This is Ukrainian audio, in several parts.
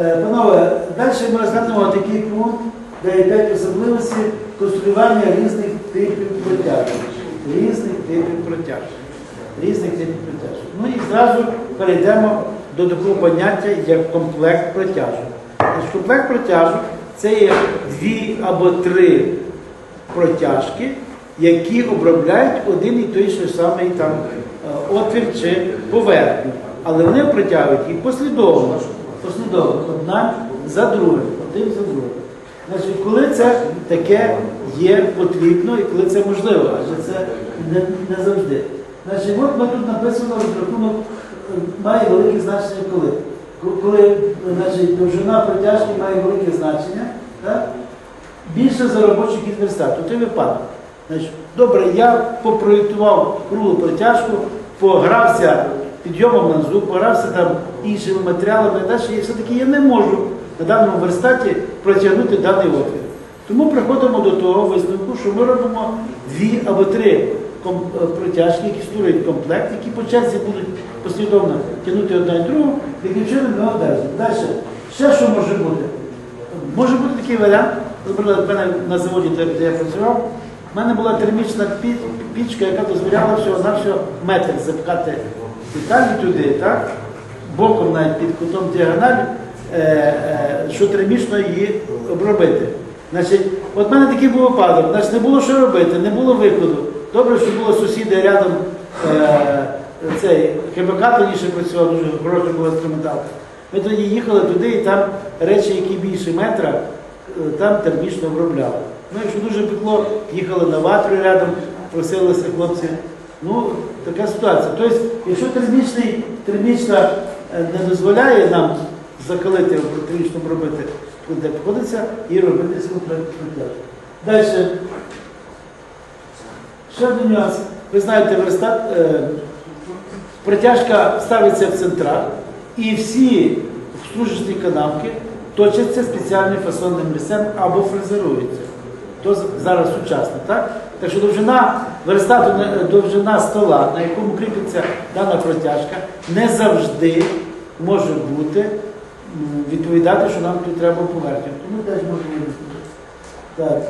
Е, Панове, далі ми розглянемо такий пункт, де є п'ять особливостей конструювання різних типів протяжок. Різних типів протяжок. Різних типів протяжок. Ну і зразу перейдемо до такого поняття, як комплект протяжок. Комплект протяжок це є дві або три протяжки, які обробляють один і той же самий там е, отвір чи поверхню. Але вони протягують їх послідовно, послідовно, одна за другим, один за другим. Значить, коли це таке є потрібно і коли це можливо, адже це не, не завжди. Значить, от ми тут написано розрахунок е, має велике значення коли. Коли значить, довжина протяжки має велике значення, так? більше за робочий кіт верстату. Той випадок. Значить, добре, я попроєктував круглу протяжку, погрався підйомом на зуб, погрався там іншими матеріалами і далі, і все-таки я не можу на даному верстаті протягнути даний отвір. Тому приходимо до того висновку, що ми робимо дві або три е, протяжки, які створюють комплект, які по черзі будуть послідовно тягнути одна і другу, таким чином ми одержимо. Далі, ще що може бути? Може бути такий варіант, наприклад, в мене на заводі, де я працював, в мене була термічна пічка, яка дозволяла всього на всього метр запхати деталі туди, так? боком навіть під кутом діагоналі, е, е, що термічно її обробити. Значить, от в мене такий був випадок, значить, не було що робити, не було виходу. Добре, що було сусіди рядом е, цей КБК тоніше працював, дуже хороший був інструментал. Ми тоді їхали туди, і там речі, які більше метра, е, там термічно обробляли. Ну, якщо дуже пекло, їхали на ватру рядом, просилися хлопці. Ну, така ситуація. Тобто, якщо термічний, термічна е, не дозволяє нам закалити, термічно робити, де приходиться і робити контракту. Далі. Ще один нюанс. Ви знаєте, верстат, е, протяжка ставиться в центрах, і всі стружечні канавки точаться спеціальним фасонним лісем або фрезеруються. То зараз сучасно, так? Так що довжина верстату, довжина стола, на якому кріпиться дана протяжка, не завжди може бути відповідати, що нам тут треба поверхню. Тому теж можемо. Так.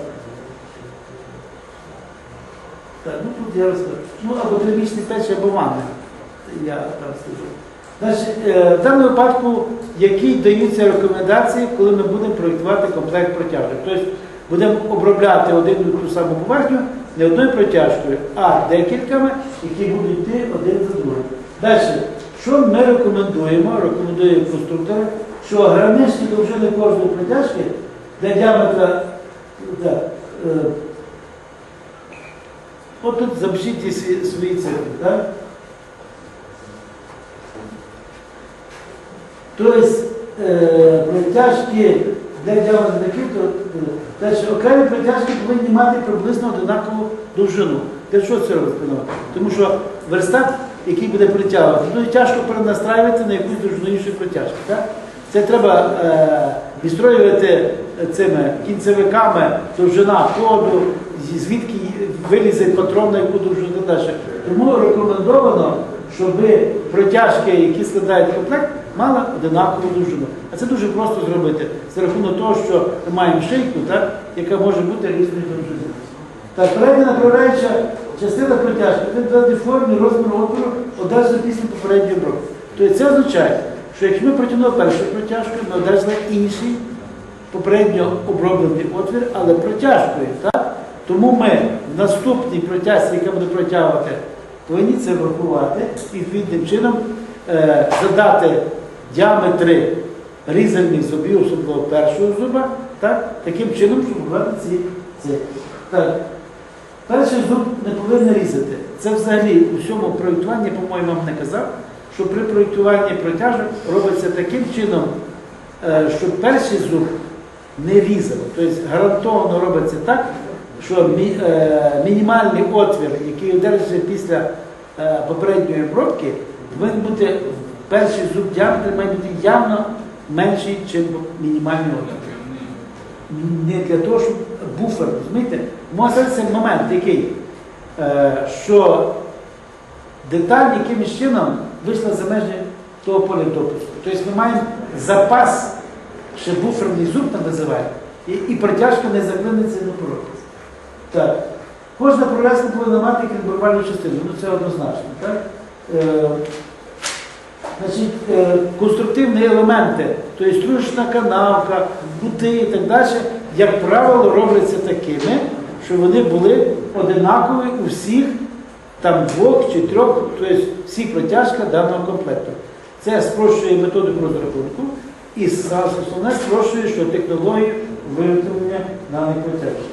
Так, ну тут я розкажу. Ну, або термічні печі, або ванни. Я там скажу. Значить, е, в даному випадку, які даються рекомендації, коли ми будемо проєктувати комплект протяжок. Тобто будемо обробляти один і ту саму поверхню не одною протяжкою, а декількома, які будуть йти один за другим. Далі, що ми рекомендуємо? Рекомендуємо конструктори, що граничні довжини кожної протяжки для діаметра так, е, От запишіть свої цифри, так? Тобто е, протяжки для таких, то окремі протяжки повинні мати приблизно однакову довжину. Для чого це? Ну, Тому що верстат, який буде притягувати, ну тяжко перенастраювати на якусь довжину іншої протяжки. Так? Це треба е, відстроювати цими кінцевиками довжина коду, зі- звідки вилізе патрон на яку довжину далі. Тому рекомендовано, щоб протяжки, які складають комплект, мали одинакову довжину. А це дуже просто зробити за рахунок того, що ми маємо шийку, так, яка може бути різної довжини. Так, передня направляюча частина протяжки буде дати формі розміру отвору одержана після попередньої обробки. Тобто це означає, що якщо ми протягнули першу протяжку, ми одержали інший попередньо оброблений отвір, але протяжкою. Так? Тому ми в наступній протяжці, яка буде протягувати, повинні це врахувати і відповідним чином е, задати діаметри різальних зубів, особливо першого зуба, так? таким чином, щоб брати ці, ці. Так. Перший зуб не повинен різати. Це взагалі у всьому проєктуванні, по-моєму, вам не казав, що при проєктуванні протяжок робиться таким чином, е, щоб перший зуб не різав. Тобто гарантовано робиться так, що мі- е, мінімальний отвір, який одержується після е, попередньої обробки, повинен бути перший зуб діаметр має бути явно менший, ніж мінімальний отвір не для того, щоб буфер, розумієте? Може це момент який, е, що деталь якимось чином вийшла за межі того поля допуску. Тобто ми маємо запас ще буферний зуб там називають, і, і протяжка не заклиниться на порог. Так. Кожна пров'язка повинна мати крібурвальну частину, ну це однозначно. Так? Значить, е, конструктивні елементи, тобто стружечна канавка, бути і так далі, як правило, робляться такими, що вони були одинакові у всіх там двох чи трьох, тобто всі протяжка даного комплекту. Це спрощує методику розрахунку і основне спрощує, що технологію виготовлення даних протяжок.